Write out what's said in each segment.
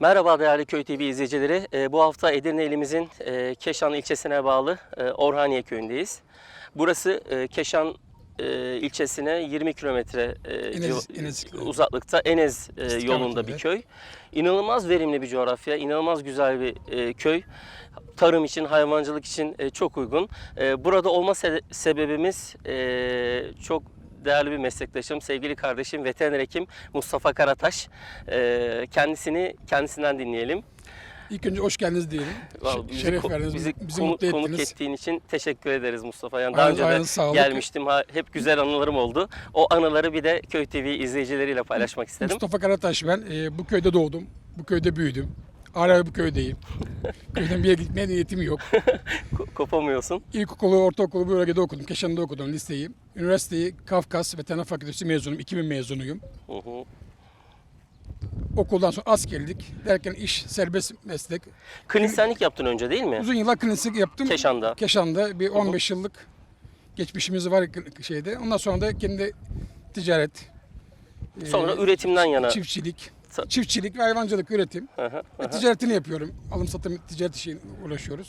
Merhaba değerli Köy TV izleyicileri. Ee, bu hafta Edirne ilimizin e, Keşan ilçesine bağlı e, Orhaniye köyündeyiz. Burası e, Keşan e, ilçesine 20 kilometre e, uzaklıkta Enez e, yolunda bir köy. İnanılmaz verimli bir coğrafya, inanılmaz güzel bir e, köy. Tarım için, hayvancılık için e, çok uygun. E, burada olma se- sebebimiz e, çok değerli bir meslektaşım, sevgili kardeşim veteriner hekim Mustafa Karataş. E, kendisini kendisinden dinleyelim. İlk önce hoş geldiniz diyelim. Vallahi bizi Şeref verdiniz, bizi bizi konu- mutlu konuk ettiniz. ettiğin için teşekkür ederiz Mustafa. Yani daha önce de sağlık. gelmiştim. Ha, hep güzel anılarım oldu. O anıları bir de Köy TV izleyicileriyle paylaşmak istedim. Mustafa Karataş ben. Ee, bu köyde doğdum. Bu köyde büyüdüm. Hala bu köydeyim. Köyden bir yere gitmeye niyetim yok. Ko- kopamıyorsun. İlkokulu, ortaokulu bu bölgede okudum. Keşan'da okudum liseyi. Üniversiteyi Kafkas Veteriner Fakültesi mezunuyum. 2000 mezunuyum. Hı. Okuldan sonra askerlik. Derken iş, serbest meslek. Klinisyenlik yaptın önce değil mi? Uzun yıllar klinik yaptım. Keşan'da. Keşan'da bir 15 yıllık geçmişimiz var şeyde. Ondan sonra da kendi ticaret, Sonra e, üretimden yana. çiftçilik, çiftçilik ve hayvancılık üretim. Ve ticaretini yapıyorum. Alım satım ticaret işine uğraşıyoruz.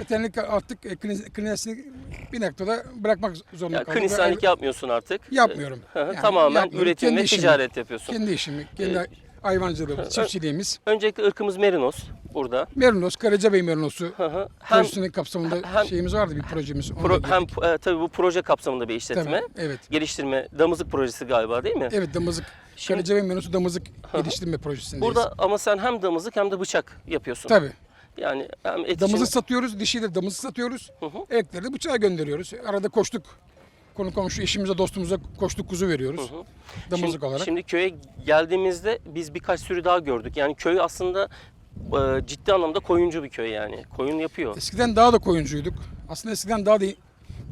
Veterinerlik artık e, kliniğini bir noktada bırakmak zorunda Ya, kaldım. klinisyenlik Ve- yapmıyorsun artık. Yapmıyorum. Yani Tamamen yapmıyorum. üretim Kendi ve işimi, ticaret yapıyorsun. Kendi işimi, kendi hayvancılığımız, çiftçiliğimiz. Öncelikle ırkımız Merinos burada. Merinos, Karacabey Merinosu Hı hı. Hem projesinin kapsamında hem- şeyimiz vardı bir projemiz. Pro- da hem e, tabii bu proje kapsamında bir işletme. Tabii, evet. Geliştirme, damızlık projesi galiba değil mi? Evet damızlık. Şimdi- Karacabey Merinosu damızlık geliştirme projesindeyiz. Burada ama sen hem damızlık hem de bıçak yapıyorsun. Tabii. Yani hem et Damızı için... satıyoruz, dişiyi de damızı satıyoruz. Hı hı. Ekleri de bıçağa gönderiyoruz. Arada koştuk. Konu komşu eşimize, dostumuza koştuk kuzu veriyoruz. Damızlık şimdi, olarak. Şimdi köye geldiğimizde biz birkaç sürü daha gördük. Yani köy aslında e, ciddi anlamda koyuncu bir köy yani. Koyun yapıyor. Eskiden daha da koyuncuyduk. Aslında eskiden daha da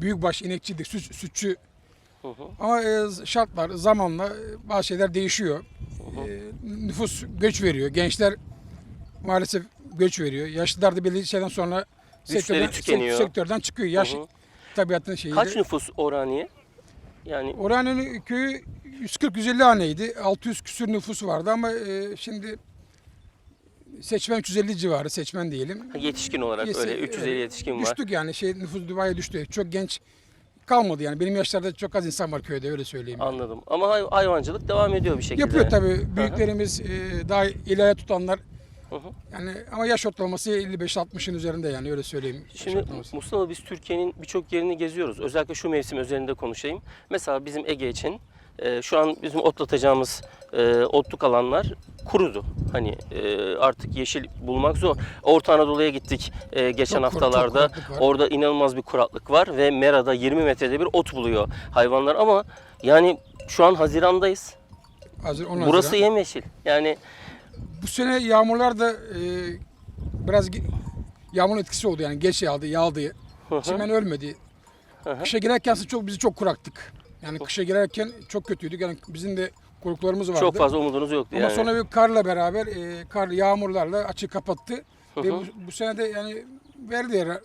büyük baş inekçiydik, süt, sütçü. Hı hı. Ama e, şartlar zamanla e, bazı şeyler değişiyor. E, nüfus göç veriyor. Gençler maalesef göç veriyor. Yaşlılar da belli şeyden sonra sektörden, tükeniyor. sektörden çıkıyor. Yaş Hı hı. Tabiatının şeyi. Kaç nüfus Oraniye? Yani Orhan'ın köyü 140-150 haneydi. 600 küsür nüfusu vardı ama e, şimdi seçmen 350 civarı seçmen diyelim. yetişkin olarak Yesi- öyle 350 evet. yetişkin var. Düştük yani şey nüfus bayağı düştü. Çok genç kalmadı yani. Benim yaşlarda çok az insan var köyde öyle söyleyeyim. Anladım. Ama hay- hayvancılık devam ediyor bir şekilde. Yapıyor tabii. Büyüklerimiz e, daha ilaya tutanlar Hı hı. yani ama yaş ortalaması 55-60'ın üzerinde yani öyle söyleyeyim. Şimdi. Mustafa biz Türkiye'nin birçok yerini geziyoruz. Özellikle şu mevsim üzerinde konuşayım. Mesela bizim Ege için e, şu an bizim otlatacağımız e, otluk alanlar kurudu. Hani e, artık yeşil bulmak zor. Orta Anadolu'ya gittik e, geçen Çok çok haftalarda. var. Orada inanılmaz bir kuraklık var ve Mera'da 20 metrede bir ot buluyor hayvanlar ama yani şu an Haziran'dayız. Hazır, Burası Haziran. yemyeşil. Yani Bu sene yağmurlar da e, biraz yağmurun etkisi oldu yani geç yağdı, yağdı. Çimen ölmedi. Kışa girerken çok bizi çok kuraktık. Yani kışa girerken çok kötüydük. Yani bizim de korkularımız vardı. çok fazla umudunuz yoktu Ama yani. sonra bir karla beraber e, kar yağmurlarla açı kapattı. Ve bu, bu sene de yani verdi yara.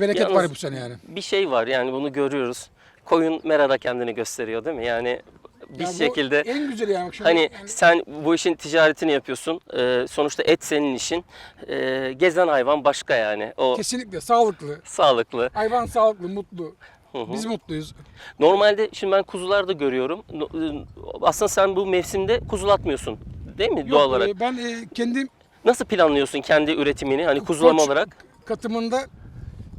Bereket Yalnız- var bu sene yani. bir şey var yani bunu görüyoruz. Koyun Mera'da kendini gösteriyor değil mi? Yani bir Ya bu şekilde en güzeli yani. Şimdi hani yani sen bu işin ticaretini yapıyorsun. Ee, sonuçta et senin işin. Ee, gezen hayvan başka yani. O kesinlikle sağlıklı. sağlıklı. Hayvan sağlıklı, mutlu. Biz mutluyuz. Normalde şimdi ben kuzularda görüyorum. No- e, Aslında sen bu mevsimde kuzulatmıyorsun. Değil mi doğal Yok, olarak? e, ben e, kendim Nasıl planlıyorsun kendi üretimini? Hani kuzulama olarak? katımında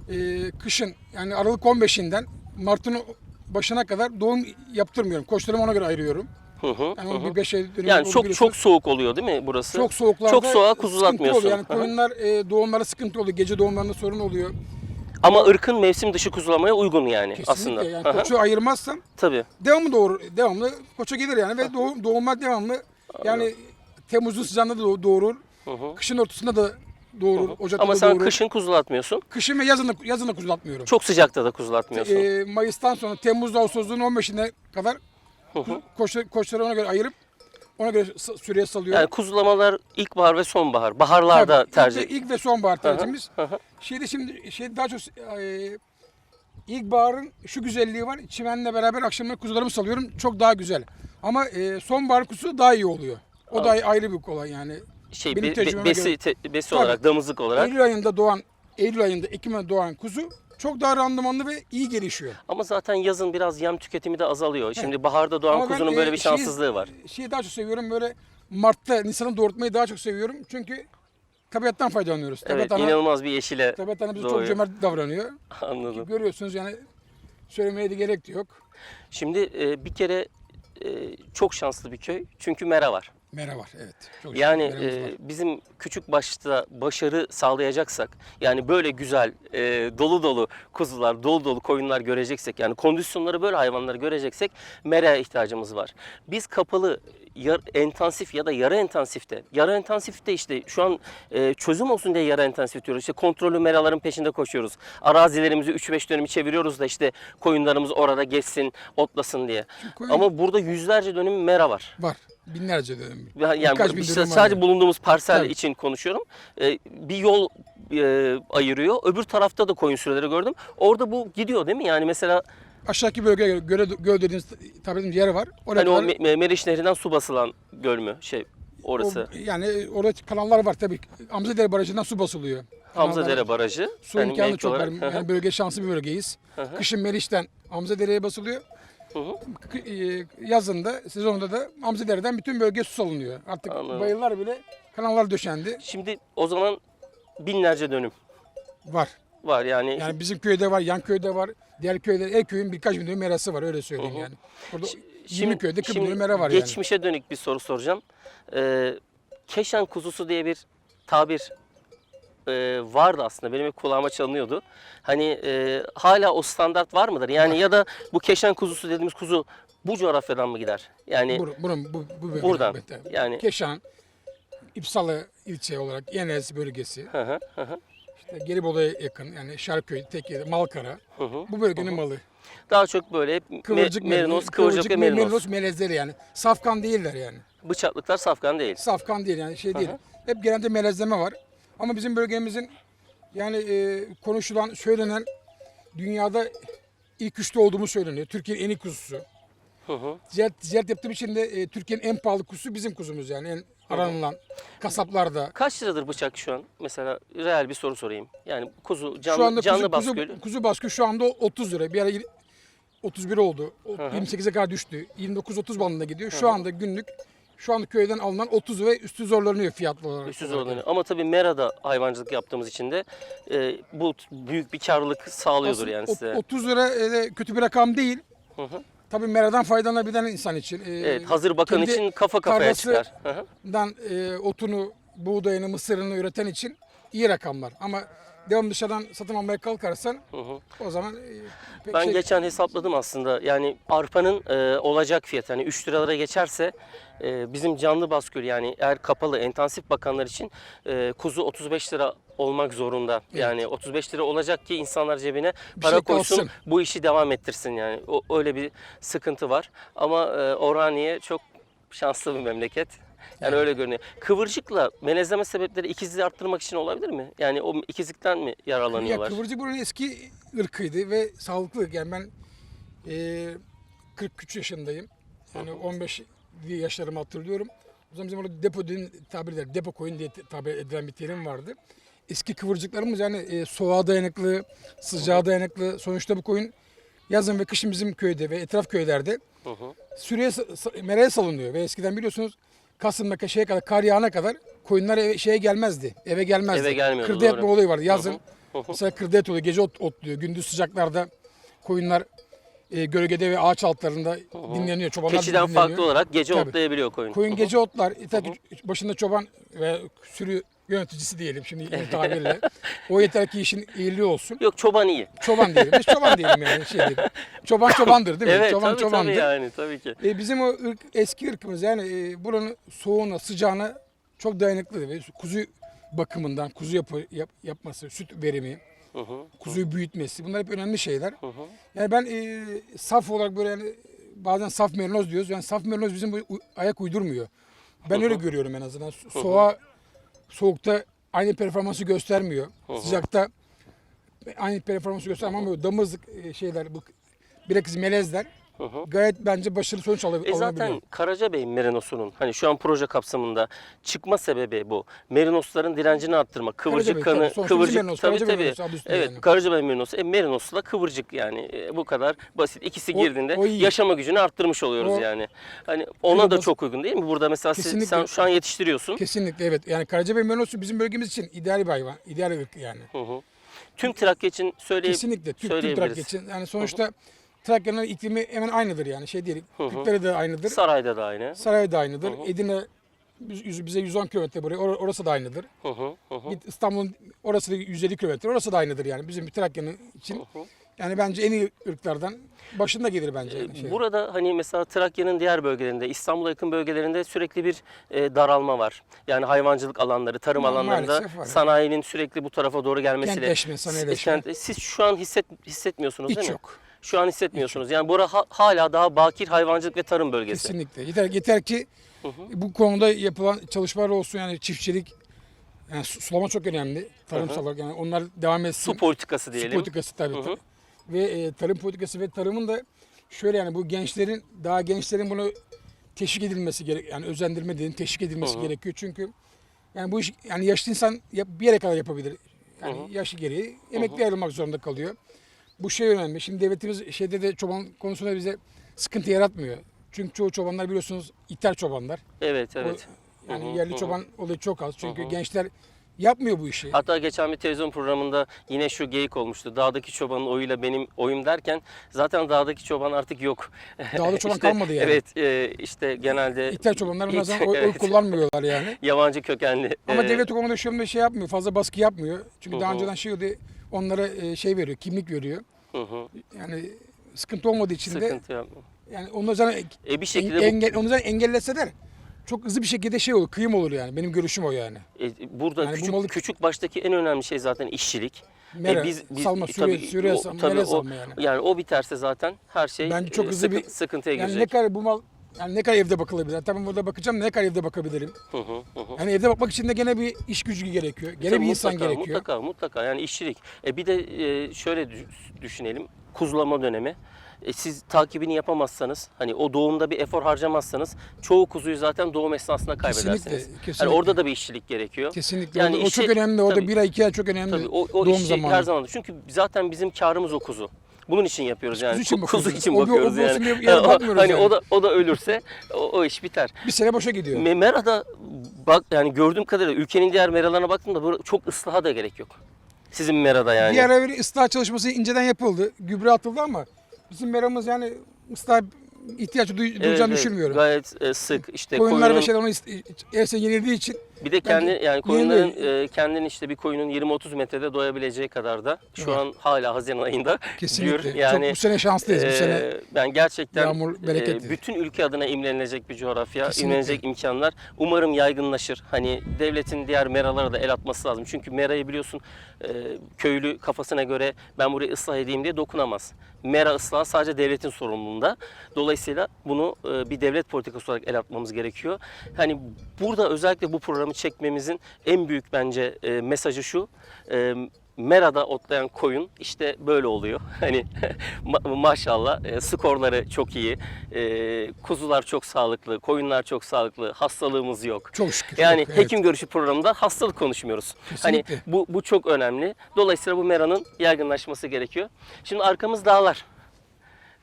e, kışın yani Aralık 15'inden Mart'ın başına kadar doğum yaptırmıyorum. Koçlarımı ona göre ayırıyorum. Hı hı. Yani hı bir beş Yani çok çok soğuk oluyor değil mi burası? çok soğuklarda Çok soğuğa kuzulatmıyorsun. oluyor. Yani Hı hı. koyunlar e, doğumlara sıkıntı oluyor. Gece doğumlarında sorun oluyor. Ama ırkın mevsim dışı kuzulamaya uygun yani Kesinlikle aslında. yani Hı hı. koçu ayırmazsam Tabii. devamlı doğurur. Devamlı koça gelir yani ve doğum, doğumlar devamlı yani Temmuz'un sıcağında da doğ- doğurur. Hı hı. Kışın ortasında da doğurur. Ocakta Ama da sen doğurur. kışın kuzulatmıyorsun. Kışın ve yazın da, yazın da kuzulatmıyorum. Çok sıcakta da kuzulatmıyorsun. E, Mayıs'tan sonra Temmuz'da Ağustos'un 15'ine kadar koçları, koçları ona göre ayırıp ona göre süreye salıyorum. yani kuzulamalar ilkbahar ve sonbahar. Baharlarda Tabii, tercih. İlk, ve- ilk ve sonbahar tercihimiz. hı hı. Şeyde şimdi şey daha çok e, ilkbaharın şu güzelliği var. Çimenle beraber akşamları kuzularımı salıyorum. Çok daha güzel. Ama e, sonbahar kuzusu daha iyi oluyor. O da ayrı bir kolay yani. Şey Benim be- be- tecrübeme besi te- besi Tabii. olarak damızlık olarak. Eylül ayında doğan, Eylül ayında, Ekim ayında doğan kuzu çok daha randımanlı ve iyi gelişiyor. Ama zaten yazın biraz yem tüketimi de azalıyor. Şimdi baharda doğan Ama ben, kuzunun e, böyle bir şeyi- şanssızlığı var. Şeyi daha çok seviyorum böyle Mart'ta, Nisan'ı doğurtmayı daha çok seviyorum. Çünkü tabiattan faydalanıyoruz. Evet, Tabiat ana, inanılmaz bir yeşile tabiat ana bize çok cömert davranıyor. Anladım. Görüyorsunuz yani söylemeye de gerek de yok. Şimdi e, bir kere e, çok şanslı bir köy. Çünkü mera var. Mera var evet. Çok Yani e, bizim küçük başta başarı sağlayacaksak, yani böyle güzel, e, dolu dolu kuzular, dolu dolu koyunlar göreceksek, yani kondisyonları böyle hayvanları göreceksek meraya ihtiyacımız var. Biz kapalı, yar, intensif ya da yarı intensifte, yarı intensifte işte şu an e, çözüm olsun diye yarı intensif diyoruz. İşte kontrollü meraların peşinde koşuyoruz. Arazilerimizi 3-5 dönümü çeviriyoruz da işte koyunlarımız orada geçsin, otlasın diye. koyun- Ama burada yüzlerce dönüm mera var. var. Binlerce dönüm. Ya- Yani Birkaç bin işte dönüm var sadece yani. bulunduğumuz parsel Tabii. için konuşuyorum. Ee, bir yol e, ayırıyor. Öbür tarafta da koyun sürüleri gördüm. Orada bu gidiyor değil mi? Yani mesela Aşağıdaki bölgeye göre göl dediğiniz tabi dediğimiz yer var. Oraya hani o kadar- Me- Me- Meriç Nehri'nden su basılan göl mü? Şey orası. o- yani orada kanallar var tabii. Hamzadere Barajı'ndan su basılıyor. Hamza Kanallar- Dere Barajı. Su Yani imkanı mevki çok var. olarak-. Yani bölge şanslı bir bölgeyiz. Kışın Meriç'ten Hamzadere'ye basılıyor. Hı hı. E, Yazında, sezonda da Hamzadere'den bütün bölge su salınıyor. Artık Anladım. bayırlar bile kanallar döşendi. Şimdi o zaman binlerce dönüm Var. var yani. Yani bizim köyde var, yan köyde var. Diğer köyde, her köyün birkaç bin dönüm merası var öyle söyleyeyim yani. Burada 20 köyde 40 bin dönüm mera var yani. geçmişe dönük bir soru soracağım. Ee, Keşan kuzusu diye bir tabir e, vardı aslında. Benim hep kulağıma çalınıyordu. Hani e, hala o standart var mıdır? Yani ya da bu Keşan kuzusu dediğimiz kuzu bu coğrafyadan mı gider? Yani Bur, buranın, bu, bu bölgeden, Buradan, evet. yani- Keşan, İpsalı ilçe olarak Yenez bölgesi. Hı hı, hı hı, İşte Gelibolu'ya yakın yani Şarköy, Tekke, Malkara. hı hı. Bu bölgenin malı. daha çok böyle hep me- Kıvırcık merinos, kıvırcık ve me- merinos. melezleri yani. Safkan değiller yani. Bıçaklıklar safkan değil. Safkan değil yani şey değil. Hep genelde melezleme var. Ama bizim bölgemizin yani e, konuşulan, söylenen dünyada ilk üçte olduğumu söyleniyor. Türkiye'nin en iyi kuzusu. Hı hı. Ziyaret yaptığım için de e, Türkiye'nin en pahalı kuzusu bizim kuzumuz yani. En aranılan kasaplarda. Kaç liradır bıçak şu an? Mesela reel bir soru sorayım. Yani kuzu canlı, şu anda canlı kuzu, baskül. kuzu, kuzu baskı şu anda 30 lira. Bir ara yir- 31 oldu. O 28'e kadar düştü. 29-30 bandında gidiyor. Şu anda günlük şu anda köyden alınan 30 ve üstü zorlanıyor fiyatlı olarak. Üstü zorlanıyor. Ama tabii Mera'da hayvancılık yaptığımız için de e, bu büyük bir karlılık sağlıyordur Aslında yani size. 30 lira e, kötü bir rakam değil. Hı hı. Tabii meradan faydalanabilen insan için. e, Evet, hazır bakan için kafa kafaya çıkar. Dan e, otunu, buğdayını, mısırını üreten için iyi rakamlar. Ama devam dışarıdan satın almaya kalkarsan Hı hı. o zaman e, Ben şey- geçen hesapladım aslında. Yani arpanın e, olacak fiyatı hani 3 liralara geçerse e, bizim canlı baskül yani eğer kapalı intensif bakanlar için e, kuzu 35 lira olmak zorunda. Yani 35 lira olacak ki insanlar cebine para şey koysun, kalsın. bu işi devam ettirsin yani. O, öyle bir sıkıntı var. Ama e, Oraniye çok şanslı bir memleket. Yani öyle görünüyor. Kıvırcıkla melezleme sebepleri ikizliği arttırmak için olabilir mi? Yani o ikizlikten mi Ya yararlanıyorlar? kıvırcık buranın eski ırkıydı ve sağlıklı. Yani ben e, 43 yaşındayım. Yani 15 yaşlarımı hatırlıyorum. O zaman bizim orada depo dediğin tabir eder. Depo koyun diye tabir edilen bir terim vardı. Eski kıvırcıklarımız yani e, soğuğa dayanıklı, sıcağa dayanıklı. Sonuçta bu koyun yazın ve kışın bizim köyde ve etraf köylerde Hı hı. süreye, meraya salınıyor. Ve eskiden biliyorsunuz Kasım'da şeye kadar, kar yağana kadar koyunlar eve, şeye gelmezdi. Eve gelmezdi. Eve gelmiyordu, Kırda etme olayı vardı. Yazın Hı hı. mesela kırda et oluyor. Gece ot, otluyor. Gündüz sıcaklarda koyunlar e, gölgede ve ağaç altlarında dinleniyor. Çobanlar Keçiden dinleniyor. farklı olarak gece Tabii. otlayabiliyor koyun. Koyun gece otlar. Yeter ki başında çoban ve sürü yöneticisi diyelim şimdi bu tabirle. o yeter ki işin iyiliği olsun. Yok çoban iyi. Çoban diyelim. Biz çoban diyelim yani. Şey diyelim. Çoban çobandır değil mi? Evet çoban tabii çobandır. tabii yani tabii ki. E, bizim o ırk, eski ırkımız yani e, buranın soğuğuna, sıcağına çok dayanıklı kuzu bakımından, kuzu yapı, yap- yapması, süt verimi, Hı hı. kuzuyu büyütmesi bunlar hep önemli şeyler. Hı hı. Yani ben e, saf olarak böyle yani bazen saf merinoz diyoruz. Yani saf merinoz bizim bu u- ayak uydurmuyor. Ben öyle görüyorum en azından. Su- Soğuğa, soğukta aynı performansı göstermiyor. Sıcakta aynı performansı göstermiyor ama böyle damızlık e, şeyler, bu bilakis melezler Gayet bence başarılı sonuç alı- E zaten Karacabey merinosunun hani şu an proje kapsamında çıkma sebebi bu. Merinosların direncini arttırmak, kıvırcık Karacabey, kanı, tabii. Kıvırcık merinos, tabii Karacabey tabii. üstünde Evet, yani. Karacabey merinosu, e, merinosla kıvırcık yani E, bu kadar basit. İkisi O- girdiğinde o iyi. yaşama gücünü arttırmış oluyoruz O- yani. Hani ona Öyle da çok uygun değil mi? Burada mesela siz, sen şu an yetiştiriyorsun. Kesinlikle evet. Yani Karacabey merinosu bizim bölgemiz için ideal bir hayvan. ideal bir yani. Hı hı. Tüm Trakya için söyleyip Kesinlikle. Türk söyleyebiliriz. Trakya için. Yani sonuçta Trakya'nın iklimi hemen aynıdır yani. Şey değil. Kırkları da aynıdır. Sarayda da aynı. Saray da aynıdır. Edirne yüz- bize 110 kilometre buraya. Or- Orası da aynıdır. Hı hı, hı hı. Git İstanbul'un orası da 150 kilometre. Orası da aynıdır yani. Bizim Trakya'nın için. Yani bence en iyi ırklardan başında gelir bence. yani şey. Burada hani mesela Trakya'nın diğer bölgelerinde, İstanbul'a yakın bölgelerinde sürekli bir e, daralma var. Yani hayvancılık alanları, tarım Ma- alanlarında maalesef var. sanayinin sürekli bu tarafa doğru gelmesiyle. Kentleşme, sanayileşme. Kent- siz şu an hisset, hissetmiyorsunuz Hiç değil mi? yok. Şu an hissetmiyorsunuz. Yani bura ha- hala daha bakir hayvancılık ve tarım bölgesi. Kesinlikle. Yeter, yeter ki bu konuda yapılan çalışmalar olsun yani çiftçilik, yani su- sulama çok önemli. Tarımsal olarak yani onlar devam etsin. Su politikası Su diyelim. politikası tabii. tabii. Ve e, tarım politikası ve tarımın da şöyle yani bu gençlerin daha gençlerin bunu teşvik edilmesi gerek yani özendirme diyelim teşvik edilmesi gerekiyor çünkü yani bu iş yani yaşlı insan bir yere kadar yapabilir. Yani yaşı gereği emekli ayrılmak zorunda kalıyor. Bu şey önemli. Şimdi devletimiz şeyde de çoban konusunda bize sıkıntı yaratmıyor. Çünkü çoğu çobanlar biliyorsunuz ithal çobanlar. Evet O- evet. yani yerli çoban olayı çok az. Çünkü gençler yapmıyor bu işi. Hatta geçen bir televizyon programında yine şu geyik olmuştu. Dağdaki çobanın oyuyla benim oyum derken zaten dağdaki çoban artık yok. Dağda çoban İşte, kalmadı yani. Evet e, işte genelde İthal çobanlar İth- sonra oy, oy kullanmıyorlar yani. yabancı kökenli. Ama e, devlet o konuda şu anda şey yapmıyor. Fazla baskı yapmıyor. Çünkü daha önceden şey oldu. Onlara e, şey veriyor, kimlik veriyor. hı hı, Yani sıkıntı olmadığı için de sıkıntı yapma. yani onu zaten E bir şekilde bu- engel, onu zaten engelleseler çok hızlı bir şekilde şey olur, kıyım olur yani. Benim görüşüm o yani. E, burada Yani bu küçük malı- küçük baştaki en önemli şey zaten işçilik. Mera, salma, sürüye- sürüye o- salma, mera salma yani. Yani o biterse zaten her şey Bence çok e, hızlı sıkı- bir- sıkıntıya Yani ne girecek. kadar bu mal yani ne kadar evde bakılabilir? Tabii burada bakacağım ne kadar evde bakabilirim. Hı hı. Yani evde bakmak için de gene bir iş gücü gerekiyor. Gene Tabii bir insan mutlaka, gerekiyor. Mutlaka mutlaka yani işçilik. E bir de e, şöyle dü- düşünelim. Kuzulama dönemi. E, siz takibini yapamazsanız, hani o doğumda bir efor harcamazsanız çoğu kuzuyu zaten doğum esnasında kaybedersiniz. Kesinlikle, Yani kesinlikle. orada da bir işçilik gerekiyor. Kesinlikle. Yani o, o işi- çok önemli. O da tabii. bir ay iki ay çok önemli. Tabii o, o doğum işçilik zamanı. her zaman. Çünkü zaten bizim karımız o kuzu. Bunun için yapıyoruz yani. Kuzu için bakıyoruz. Kuzu için O o bakıyoruz bir olsun yani. yani O- hani yani. o da o da ölürse o, o iş biter. Bir sene boşa gidiyor. Me- Mera'da bak yani gördüğüm kadarıyla ülkenin diğer meralarına baktığımda burada çok ıslaha da gerek yok. Sizin merada yani. Ara bir ıslah çalışması inceden yapıldı. Gübre atıldı ama bizim meramız yani ıslah ihtiyaç duy, duyacağını evet. düşünmüyorum. Gayet e, sık işte Koyunlar koyunun ve şeyler onu ist- erse yenildiği için bir de kendi Bence yani koyunların e, kendinin işte bir koyunun 20-30 metrede doyabileceği kadar da şu Evet. an hala Haziran ayında kesinlikle. diyor. Yani Çok bu sene şanslıyız. bu e, sene ben gerçekten yağmur e, bütün ülke adına imrenilecek bir coğrafya, Kesinlikle. imrenilecek imkanlar. Umarım yaygınlaşır. Hani devletin diğer meralara da el atması lazım. Çünkü merayı biliyorsun e, köylü kafasına göre ben burayı ıslah edeyim diye dokunamaz. Mera ıslahı sadece devletin sorumluluğunda. Dolayısıyla bunu e, bir devlet politikası olarak el atmamız gerekiyor. Hani burada özellikle bu programı çekmemizin en büyük bence e, mesajı şu. E, Mera'da otlayan koyun işte böyle oluyor. Hani ma- maşallah e, skorları çok iyi. E, kuzular çok sağlıklı, koyunlar çok sağlıklı, hastalığımız yok. çok şükür. Yani yok, evet. hekim görüşü programında hastalık konuşmuyoruz. Kesinlikle. Hani bu bu çok önemli. Dolayısıyla bu meranın yaygınlaşması gerekiyor. Şimdi arkamız dağlar.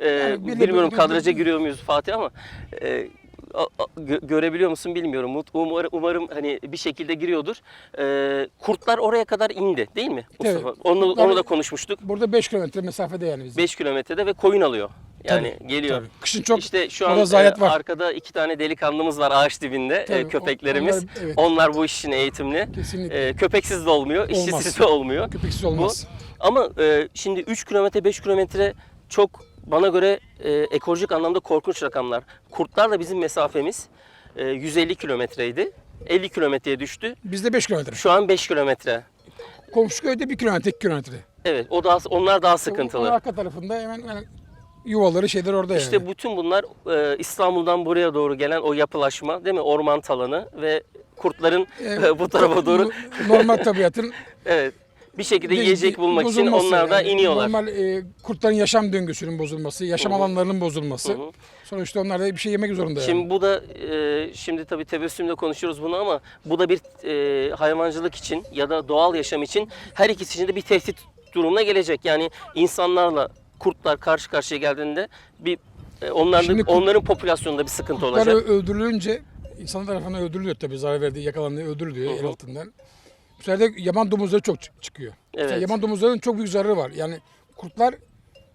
Ee, Yani bilmiyorum kadraja giriyor muyuz Fatih ama e, görebiliyor musun bilmiyorum. Umarım, umarım hani bir şekilde giriyordur. Ee, kurtlar oraya kadar indi değil mi Mustafa? Evet. Onu, Kurtlar- onu da konuşmuştuk. Burada 5 kilometre mesafede yani bizim. 5 kilometrede ve koyun alıyor. Yani Tabii, geliyor. tabii. Kışın çok İşte şu an e, var. arkada iki tane delikanlımız var ağaç dibinde e, Tabii, köpeklerimiz. onlar- evet. Onlar bu iş için eğitimli. Kesinlikle. E, köpeksiz de olmuyor, işçisiz Olmaz. de olmuyor. Köpeksiz olmaz. Ama e, şimdi 3 kilometre 5 kilometre çok bana göre e, ekolojik anlamda korkunç rakamlar. Kurtlarla bizim mesafemiz e, 150 kilometreydi. 50 kilometreye düştü. Bizde 5 kilometre. Şu an 5 kilometre. Komşu köyde 1 kilometre, 2 kilometre. Evet, o daha onlar daha sıkıntılı. arka tarafında hemen, hemen yuvaları şeyler orada İşte yani. bütün bunlar e, İstanbul'dan buraya doğru gelen o yapılaşma, değil mi? Orman talanı ve kurtların Evet, bu tarafa doğru no- normal tabiatın evet bir şekilde yiyecek bulmak için bozulması onlar da yani. iniyorlar. Normal e, kurtların yaşam döngüsünün bozulması, yaşam alanlarının bozulması. Hı hı. Sonuçta onlar da bir şey yemek zorunda yani. Şimdi bu da e, şimdi tabii tebessümle konuşuyoruz bunu ama bu da bir e, hayvancılık için ya da doğal yaşam için her ikisi için de bir tehdit durumuna gelecek. Yani insanlarla kurtlar karşı karşıya geldiğinde bir e, onların Şimdi kurt- onların popülasyonunda bir sıkıntı Kurtlar olacak. öldürülünce insanlar tarafından öldürülüyor tabii zarar verdiği yakalandığı öldürülüyor Hı hı. el altından. Bu sefer de yaban domuzları çok çı- çıkıyor. Mesela Evet. yaban domuzlarının çok büyük zararı var. Yani kurtlar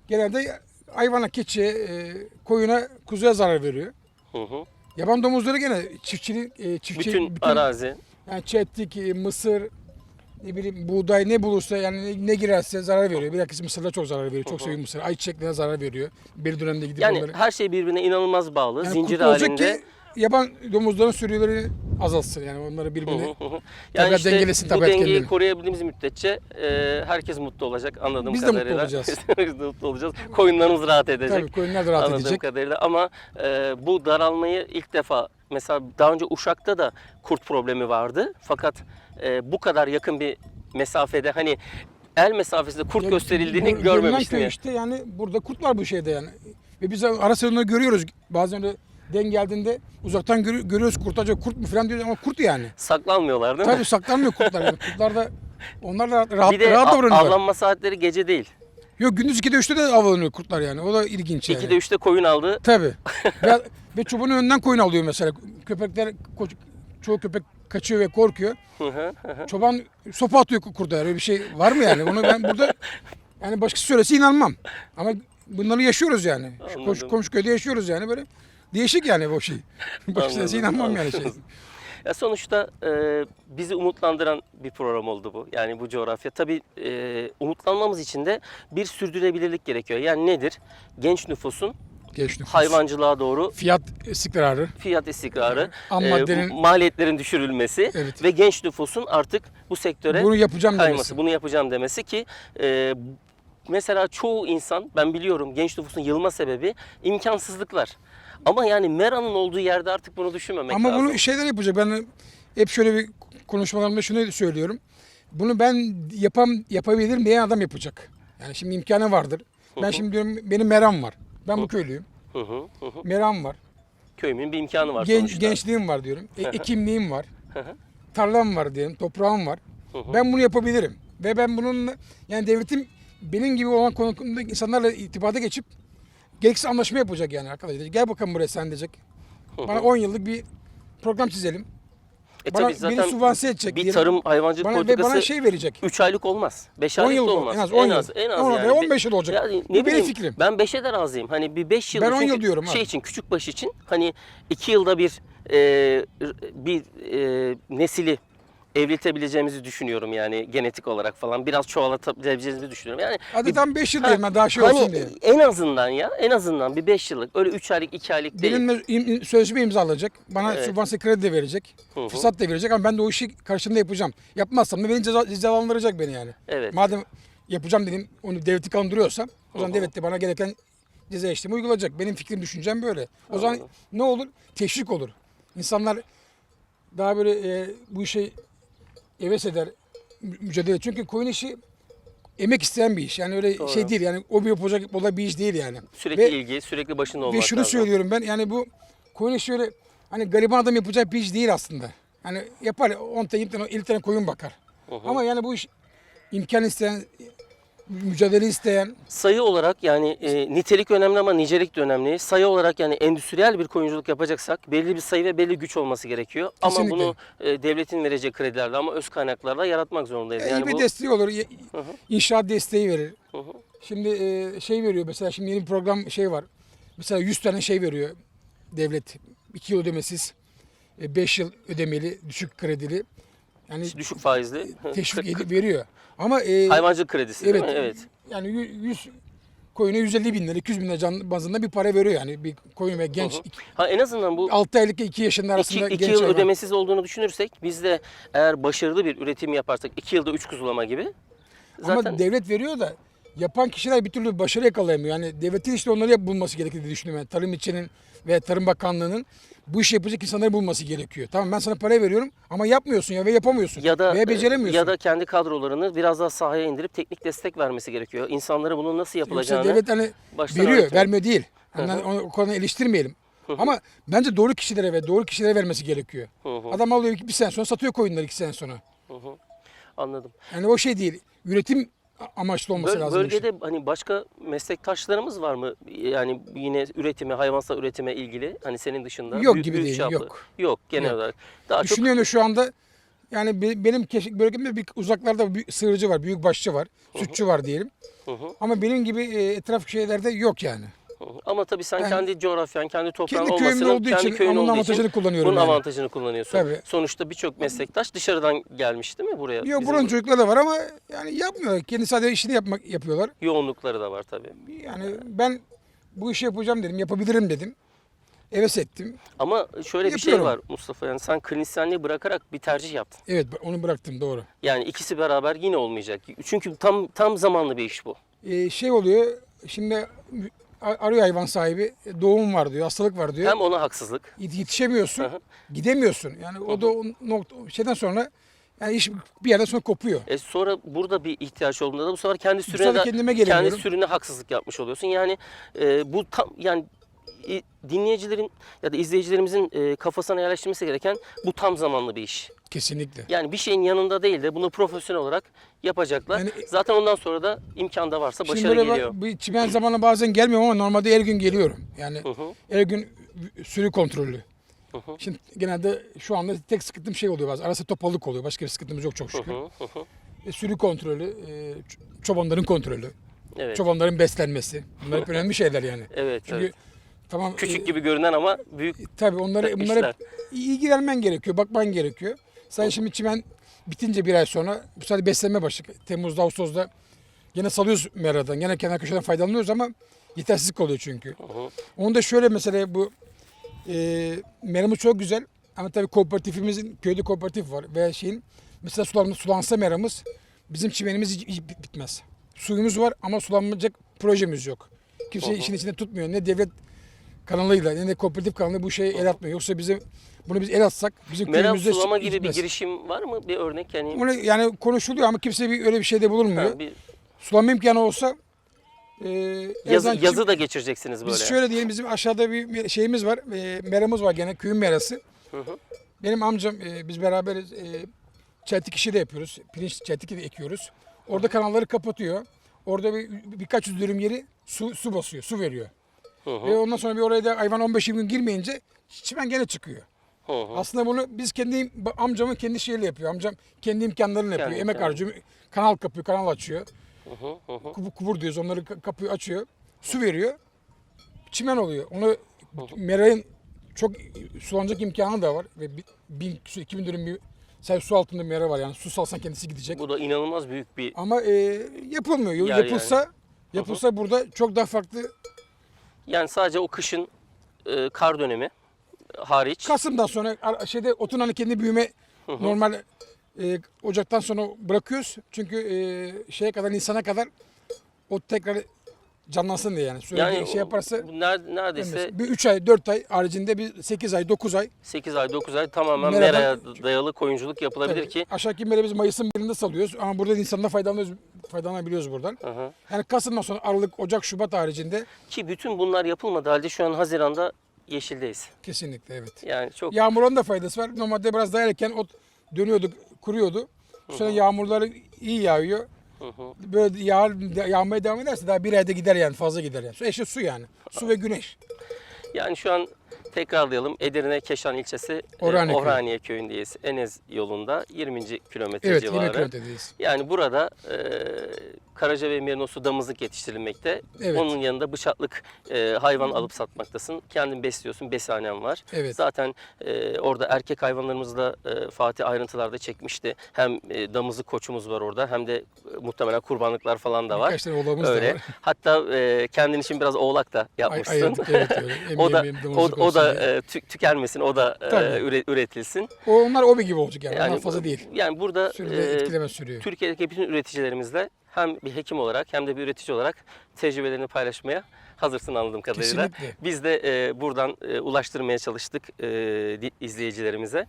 genelde hayvana, keçiye, e, koyuna, kuzuya zarar veriyor. Hı hı. Yaban domuzları gene çiftçilik, e, çiftçi, Bütün, arazi. yani çetlik, e, mısır, ne bileyim buğday ne bulursa yani ne, ne girerse zarar veriyor. Bilakis mısırda çok zarar veriyor. Çok seviyorum mısır. Ayçiçeklerine zarar veriyor. Belli dönemde gidip Yani onları. her şey birbirine inanılmaz bağlı. Yani zincir kurt olacak halinde. ki yaban domuzların sürüleri azalsın yani onları. Tabii Yani işte dengelesin bu tabii dengeyi koruyabildiğimiz müddetçe e, herkes mutlu olacak anladığım Biz de mutlu kadarıyla. olacağız. Biz de mutlu olacağız. Koyunlarımız rahat edecek. Tabii koyunlar da rahat anladığım edecek. kadarıyla ama e, bu daralmayı ilk defa mesela daha önce Uşak'ta da kurt problemi vardı. Fakat e, bu kadar yakın bir mesafede hani el mesafesinde kurt Ya, gösterildiğini görülen görmemiştim. yani. işte yani burada kurt var bu şeyde yani. Ve biz ara sıra görüyoruz. Bazen öyle denk geldiğinde uzaktan görü- görüyoruz kurt acaba kurt mu falan diyoruz ama kurt yani. Saklanmıyorlar değil mi? Tabii saklanmıyor kurtlar yani. Kurtlar da onlar da rahat, bir de rahat a- davranıyorlar. avlanma saatleri gece değil. Yok gündüz 2'de 3'te de avlanıyor kurtlar yani. O da ilginç yani. 2'de 3'te koyun aldı. Tabii. ve, ve çobanın önünden koyun alıyor mesela. Köpekler, ko- çoğu köpek kaçıyor ve korkuyor. Çoban sopa atıyor kurda. Öyle bir şey var mı yani? Bunu ben burada yani başkası söylese inanmam. Ama bunları yaşıyoruz yani. Şu Komşu, Anladım. komşu köyde yaşıyoruz yani böyle. Değişik yani bu şey. Başkası inanmam yani şey. Ya sonuçta e, bizi umutlandıran bir program oldu bu. Yani bu coğrafya. Tabii e, umutlanmamız için de bir sürdürülebilirlik gerekiyor. Yani nedir? Genç nüfusun Genç nüfus. hayvancılığa doğru Fiyat istikrarı. fiyat istikrarı, Ham e, maddenin- maliyetlerin düşürülmesi Evet. ve genç nüfusun artık bu sektöre Bunu yapacağım kayması, demesi. bunu yapacağım demesi ki e, mesela çoğu insan ben biliyorum genç nüfusun yılma sebebi imkansızlıklar. Ama yani Mera'nın olduğu yerde artık bunu düşünmemek Ama lazım. bunu şeyler yapacak. Ben hep şöyle bir konuşmalarımda şunu söylüyorum. Bunu ben yapam yapabilirim diyen adam yapacak. Yani şimdi imkanı vardır. Ben şimdi diyorum benim meram var. Ben bu köylüyüm. Hı hı, hı hı. Meram var. Köyümün bir imkanı var sonuçta. gençliğim var diyorum. E, ekimliğim var. Tarlam var diyelim. Toprağım var. Ben bunu yapabilirim. Ve ben bununla yani devletim benim gibi olan konumda insanlarla itibata geçip gerekirse anlaşma yapacak yani arkadaşlar. Gel bakalım buraya sen diyecek. Bana 10 yıllık bir program çizelim. E bana- tabii beni zaten sübvanse edecek bir diyelim. tarım hayvancılık Bana, ve politikası bana şey verecek. 3 aylık olmaz. 5 10 aylık yıl da olmaz. en az 10 yıl. En az On yani. ve 15 yıl olacak. Yani Bu ne benim bileyim, fikrim. Ben 5'e de razıyım. Hani bir 5 yıl Ben on çünkü yıl diyorum Şey abi. için küçük baş için hani 2 yılda bir e, bir e, nesili evletebileceğimizi düşünüyorum yani genetik olarak falan biraz çoğaltabileceğimizi düşünüyorum. Yani Hadi bir- tam 5 yıl diyelim ben daha şey hani olsun diye. en azından ya en azından bir 5 yıllık öyle 3 aylık 2 aylık değil. Benimle im- sözleşme imzalayacak. Bana Evet. sübvanse kredi de verecek. Hı hı. Fırsat da verecek ama ben de o işi karşında yapacağım. Yapmazsam da beni ceza, cezalandıracak beni yani. Evet. Madem yapacağım dedim onu devleti kandırıyorsam o zaman Hı hı. devlet de bana gereken ceza işlemi uygulayacak. Benim fikrim düşüncem böyle. O zaman Anladım. ne olur? Teşvik olur. İnsanlar daha böyle e, bu işe heves eder mü- mücadele. Çünkü koyun işi emek isteyen bir iş. Yani öyle Doğru. şey değil yani o bir yapacak olan bir iş değil yani. Sürekli Ve- ilgi, sürekli başında olmak ve şunu lazım. söylüyorum ben yani bu koyun işi öyle hani gariban adam yapacak bir iş değil aslında. Hani yapar 10 tane 20 tane 50 tane koyun bakar. Ama yani bu iş imkan isteyen, mücadele isteyen Sayı olarak yani e, nitelik önemli ama nicelik de önemli. Sayı olarak yani endüstriyel bir koyunculuk yapacaksak belli bir sayı ve belli güç olması gerekiyor. Ama Kesinlikle. bunu e, devletin vereceği kredilerle ama öz kaynaklarla yaratmak zorundayız. iyi Yani bir bu desteği olur. İnşaat desteği verir. Hı hı. Şimdi e, şey veriyor mesela şimdi yeni bir program şey var. Mesela 100 tane şey veriyor devlet. 2 yıl ödemesiz, 5 yıl ödemeli, düşük kredili. Yani düşük faizli teşvik edip veriyor. Ama e, hayvancılık kredisi Evet. Evet. Yani yü- 100 koyuna 150 bin lira, 200 bin lira can bazında bir para veriyor yani. Bir koyun ve genç, Hı hı. Ha en azından bu 6 aylık 2 yaşında arasında iki genç yıl hayvan. ödemesiz olduğunu düşünürsek biz de eğer başarılı bir üretim yaparsak iki yılda üç kuzulama gibi Ama zaten devlet veriyor da yapan kişiler bir türlü başarı yakalayamıyor. Yani devletin işte onları bulması gerektiğini düşünüyorum. Yani Tarım İçi'nin ve Tarım Bakanlığı'nın bu işi yapacak insanları bulması gerekiyor. Tamam ben sana para veriyorum ama yapmıyorsun ya ve yapamıyorsun. Ya da veya beceremiyorsun. ya da kendi kadrolarını biraz daha sahaya indirip teknik destek vermesi gerekiyor. İnsanlara bunun nasıl Yoksa yapılacağını devlet hani veriyor, öğretiyor. vermiyor değil. Ondan, onu, o konuda eleştirmeyelim. Ama bence doğru kişilere ve doğru kişilere vermesi gerekiyor. Adam alıyor bir sene sonra satıyor koyunları iki sene sonra. Anladım. Yani o şey değil. Üretim amaçlı olması Böl- lazım. bölgede hani başka meslektaşlarımız var mı? Yani yine üretime, hayvansal üretime ilgili hani senin dışında Yok gibi değil, çaplı. yok. Yok genel Yok. olarak. Daha çok Düşünüyorum da şu anda yani be- benim keşik bölgemde bir uzaklarda bir sığırcı var, büyük başçı var, sütçü var diyelim. Hı hı. Ama benim gibi e, etraf şeylerde yok yani. Ama tabii sen Ben- kendi coğrafyan, kendi toprağın Kendi olmasının olduğu kendi için köyün onun olduğu avantajını için kullanıyorum bunun yani. avantajını kullanıyorsun. Tabii. Sonuçta birçok meslektaş dışarıdan gelmiş değil mi buraya? Yok buranın çocukları da var ama yani yapmıyorlar. Kendi sadece işini yapmak yapıyorlar. yoğunlukları da var tabii. Yani ben bu işi yapacağım dedim, yapabilirim dedim. Heves ettim. Ama şöyle bir şey Yapıyorum. var Mustafa yani sen klinisyenliği bırakarak bir tercih yaptın. Evet onu bıraktım doğru. Yani ikisi beraber yine olmayacak. Çünkü tam tam zamanlı bir iş bu. Ee, şey oluyor şimdi arıyor hayvan sahibi doğum var diyor, hastalık var diyor. Hem ona haksızlık. Yet- yetişemiyorsun, gidemiyorsun. Yani o da o nokta şeyden sonra yani iş bir yerden sonra kopuyor. E sonra burada bir ihtiyaç olduğunda da bu sefer kendi sürüne de- kendi sürüne haksızlık yapmış oluyorsun. Yani e, bu tam yani dinleyicilerin ya da izleyicilerimizin e, kafasına yerleştirmesi gereken bu tam zamanlı bir iş. Kesinlikle. Yani bir şeyin yanında değil de bunu profesyonel olarak yapacaklar. Yani- Zaten ondan sonra da imkan da varsa Şimdi başarı böyle geliyor. bak- çimen zamanı bazen gelmiyorum ama normalde her gün geliyorum. Yani Hı hı. her gün sürü kontrolü. Hı hı. Şimdi genelde şu anda tek sıkıntım şey oluyor bazen. Arası topallık oluyor. Başka bir sıkıntımız yok çok şükür. hı, hı hı. E, sürü kontrolü, e, çobanların kontrolü, Evet. çobanların beslenmesi. Bunlar hep önemli şeyler yani. Evet, Çünkü evet. Tamam Küçük e, gibi görünen ama büyük tabii onları işler. bunlara ilgilenmen gerekiyor, bakman gerekiyor. Sen şimdi çimen bitince bir ay sonra bu sefer beslenme başlık. Temmuz'da, Ağustos'da gene salıyoruz meradan. Gene kenar köşeden faydalanıyoruz ama yetersizlik oluyor çünkü. Hı hı. Onu da şöyle mesela bu e, meramız çok güzel ama tabii kooperatifimizin köyde kooperatif var ve şeyin mesela sulanma, sulansa meramız bizim çimenimiz hiç, hiç bit- bitmez. Suyumuz var ama sulanmayacak projemiz yok. Kimse Hı hı. işin içinde tutmuyor. Ne devlet kanalıyla de kooperatif kanalı bu şeye el atmıyor. Yoksa bizim bunu biz el atsak bizim Meram köyümüzde sulama gibi bir bitmez. girişim var mı? Bir örnek yani. Bunu yani konuşuluyor ama kimse bir öyle bir şeyde bulunmuyor. Ha, bir Sulama imkanı olsa e, yazı, yazı da geçireceksiniz böyle. Biz şöyle diyelim bizim aşağıda bir şeyimiz var. E, meramız var gene köyün merası. Hı hı. Benim amcam e, biz beraberiz. E, çeltik işi de yapıyoruz. Pirinç çeltik de ekiyoruz. Orada kanalları kapatıyor. Orada bir, birkaç yüz dönüm yeri su, su basıyor, su veriyor. Hı hı. Ve ondan sonra bir oraya da hayvan 15-20 gün girmeyince çimen gene çıkıyor. Hı hı. Aslında bunu biz kendi amcamın kendi şeyiyle yapıyor. Amcam kendi imkanlarıyla yapıyor. Kendi Emek harcıyor. Kanal kapıyor, kanal açıyor. Hı hı, hı. Kubur, kubur diyoruz. Onları ka- kapıyor, açıyor. Su veriyor. Çimen oluyor. Onu merayın çok sulanacak imkanı da var. Ve bi- bin, küsur, iki bin dönüm bir sen su altında bir mera var. Yani su salsan kendisi gidecek. Bu da inanılmaz büyük bir Ama e, yapılmıyor. Yer yapılsa yapılsa burada çok daha farklı. Yani sadece o kışın e, kar dönemi hariç. Kasım'dan sonra ar- şeyde otun hani kendi büyüme normal e, Ocak'tan sonra bırakıyoruz. Çünkü e, şeye kadar Nisan'a kadar ot tekrar canlansın diye yani. Şöyle yani şey yaparsa ner- neredeyse. Bir 3 ay, 4 ay haricinde bir 8 ay, 9 ay. 8 ay 9 ay tamamen Merhaba. meraya dayalı koyunculuk yapılabilir Tabii, ki. Aşağıki mera biz Mayıs'ın birinde salıyoruz ama burada insanla faydalanıyoruz, faydalanabiliyoruz buradan. Hı hı. Yani Kasım'dan sonra Aralık, Ocak, Şubat haricinde Ki bütün bunlar yapılmadığı halde şu an Haziran'da yeşildeyiz. kesinlikle evet. Yani çok Yağmurun da faydası var. Normalde biraz daha erken ot dönüyordu, kuruyordu. Bu sene yağmurlar iyi yağıyor. Hı hı. Böyle yağ, yağmaya devam ederse daha bir ayda gider yani fazla gider yani. Eşi su yani. Su ve güneş. Yani şu an tekrarlayalım. Edirne Keşan ilçesi e, Orhaniye köyü. Orhaniye köyündeyiz. Enez yolunda 20. kilometre Evet civarı. yine kilometredeyiz. Yani burada e, Karaca ve Merinosu damızlık yetiştirilmekte. Evet. Onun yanında bıçaklık e, hayvan alıp satmaktasın. Kendin besliyorsun, beshanen var. Evet. Zaten e, orada erkek hayvanlarımızı da e, Fatih ayrıntılarda çekmişti. Hem e, damızlık koçumuz var orada hem de e, muhtemelen kurbanlıklar falan da var. Birkaç tane oğlağımız Öyle. da var. Hatta e, kendin için biraz oğlak da Ay, yapmışsın. ayırdık evet öyle. O da yemeğim, o, o da e, tü- tükenmesin, o da e, üre- üretilsin. O, onlar obi gibi olacak yani. Onlar fazla değil. Yani burada e, sürüyor. Türkiye'deki bütün üreticilerimizle hem bir hekim olarak hem de bir üretici olarak tecrübelerini paylaşmaya hazırsın anladığım kadarıyla. Kesinlikle. Biz de e, buradan e, ulaştırmaya çalıştık e, izleyicilerimize.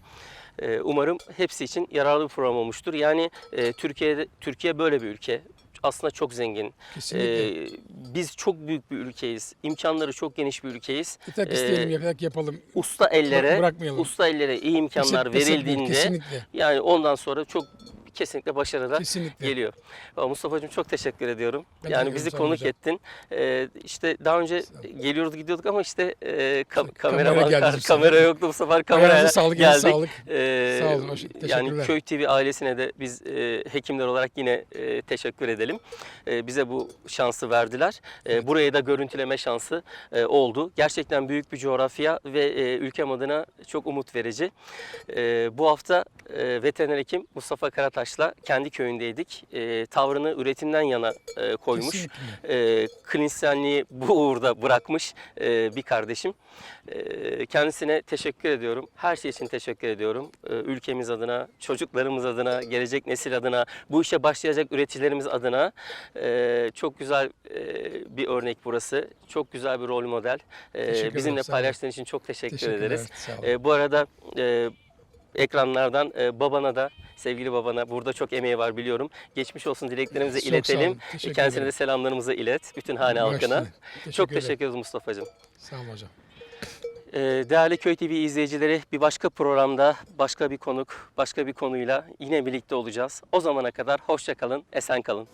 E, umarım hepsi için yararlı bir program olmuştur. Yani e, Türkiye'de Türkiye böyle bir ülke. Aslında çok zengin. Kesinlikle. E, biz çok büyük bir ülkeyiz. İmkanları çok geniş bir ülkeyiz. E, isteyelim, yaparak yapalım. Usta ellere, bırakmayalım. usta ellere iyi imkanlar etmeyin, verildiğinde Kesinlikle. yani ondan sonra çok kesinlikle başarıda Kesinlikle. geliyor. Mustafa'cığım çok teşekkür ediyorum. Ben yani bizi konuk hocam. ettin. Ee, işte daha önce geliyorduk gidiyorduk ama işte e, ka- Kamera kamera kamera yoktu bu sefer Ayağınıza sağlık, geldik. sağlık. Ee, Sağ olun, hoş- yani teşekkürler. Köy TV ailesine de biz e, hekimler olarak yine e, teşekkür edelim. E, bize bu şansı verdiler. E, burayı da görüntüleme şansı e, oldu. Gerçekten büyük bir coğrafya ve e, ülkem adına çok umut verici. E, bu hafta e, veteriner hekim Mustafa Karataş'la kendi köyündeydik. E, tavrını üretimden yana e, koymuş. E, klinisyenliği bu uğurda bırakmış e, bir kardeşim. E, kendisine teşekkür ediyorum. Her şey için teşekkür ediyorum. E, ülkemiz adına, çocuklarımız adına, gelecek nesil adına, bu işe başlayacak üreticilerimiz adına e, çok güzel e, bir örnek burası. Çok güzel bir rol model. E, bizimle paylaştığın için çok teşekkür ederiz. E, bu arada e, ekranlardan e, babana da sevgili babana burada çok emeği var biliyorum. Geçmiş olsun dileklerimizi Çok iletelim. teşekkür Kendisine ederim. de selamlarımızı ilet bütün hane halkına. Başlayın. Çok Teşekkür teşekkür ederiz Mustafa'cığım. Sağ olun hocam. E, değerli Köy TV izleyicileri bir başka programda başka bir konuk, başka bir konuyla yine birlikte olacağız. O zamana kadar hoşça kalın, esen kalın.